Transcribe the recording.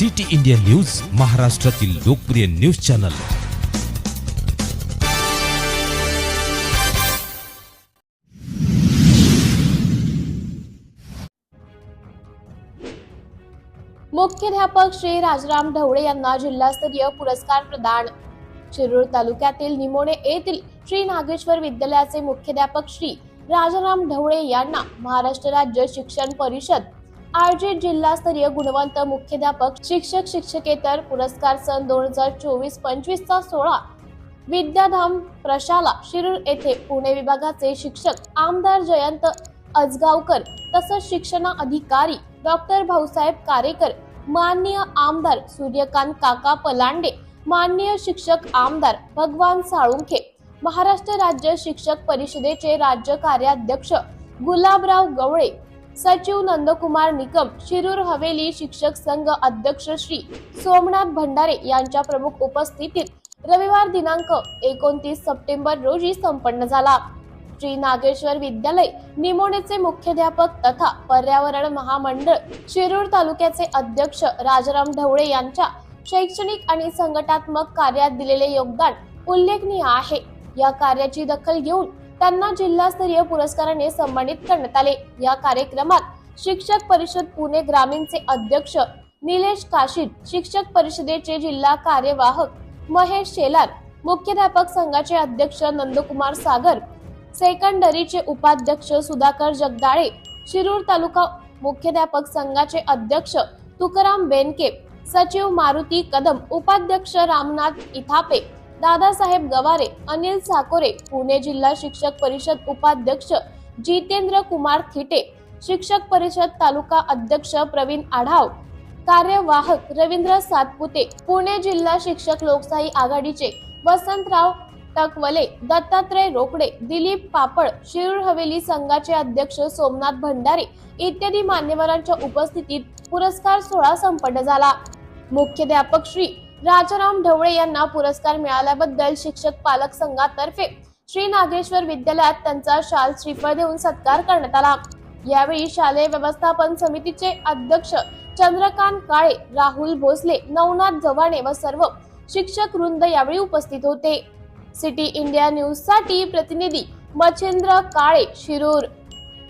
City India news महाराष्ट्रातील लोकप्रिय news channel. मुख्याध्यापक श्री राजराम ढवळे यांना जिल्हास्तरीय पुरस्कार प्रदान. शिरूर तालुक्यातील निमोणे येथील श्री नागेश्वर विद्यालयाचे मुख्याध्यापक श्री राजाराम ढवळे यांना महाराष्ट्र राज्य शिक्षण परिषद आयोजित जिल्हास्तरीय गुणवंत मुख्याध्यापक शिक्षक शिक्षकेतर पुरस्कार सन दोन हजार चोवीस पंचवीस चा सोहळा विद्याधाम प्रशाला शिरूर येथे पुणे विभागाचे शिक्षक आमदार जयंत अजगावकर तसंच शिक्षण अधिकारी डॉक्टर भाऊसाहेब कारेकर माननीय आमदार सूर्यकांत काका पलांडे माननीय शिक्षक आमदार भगवान साळुंखे महाराष्ट्र राज्य शिक्षक परिषदेचे राज्य कार्याध्यक्ष गुलाबराव गवळे सचिव नंदकुमार निकम शिरूर हवेली शिक्षक संघ अध्यक्ष श्री सोमनाथ भंडारे यांच्या प्रमुख उपस्थितीत रविवार दिनांक एकोणतीस सप्टेंबर रोजी संपन्न झाला. श्री नागेश्वर विद्यालय निमोणेचे मुख्याध्यापक तथा पर्यावरण महामंडळ शिरूर तालुक्याचे अध्यक्ष राजाराम ढवळे यांच्या शैक्षणिक आणि संघटनात्मक कार्यात दिलेले योगदान उल्लेखनीय आहे. या कार्याची दखल घेऊन त्यांना जिल्हास्तरीय पुरस्काराने सन्मानित करण्यात आले. या कार्यक्रमात शिक्षक परिषद पुणे ग्रामीणचे अध्यक्ष निलेश काशीद शिक्षक परिषदेचे जिल्हा कार्यवाहक महेश शेलार मुख्याध्यापक संघाचे अध्यक्ष नंदकुमार सागर सेकंडरीचे उपाध्यक्ष सुधाकर जगदाळे शिरूर तालुका मुख्याध्यापक संघाचे अध्यक्ष तुकाराम बेनके सचिव मारुती कदम उपाध्यक्ष रामनाथ इथापे दादासाहेब गवारे अनिल साकोरे पुणे जिल्हा शिक्षक परिषद उपाध्यक्ष जितेंद्र कुमार थिटे शिक्षक परिषद तालुका अध्यक्ष प्रवीण आढाव कार्यवाहक रवींद्र सातपुते पुणे जिल्हा शिक्षक लोकशाही आघाडीचे वसंतराव टकवले दत्तात्रय रोकडे दिलीप पापड शिरूर हवेली संघाचे अध्यक्ष सोमनाथ भंडारे इत्यादी मान्यवरांच्या उपस्थितीत पुरस्कार सोहळा संपन्न झाला. मुख्याध्यापक श्री राजाराम ढवळे यांना पुरस्कार मिळाल्याबद्दल शिक्षक पालक संघातर्फे श्री नागेश्वर विद्यालयात त्यांचा शाल श्रीफळ देऊन सत्कार करण्यात आला. यावेळी शालेय व्यवस्थापन समितीचे अध्यक्ष चंद्रकांत काळे राहुल भोसले नवनाथ गव्हाणे व सर्व शिक्षक वृंद यावेळी उपस्थित होते. सिटी इंडिया न्यूजसाठी प्रतिनिधी मच्छिंद्र काळे शिरूर.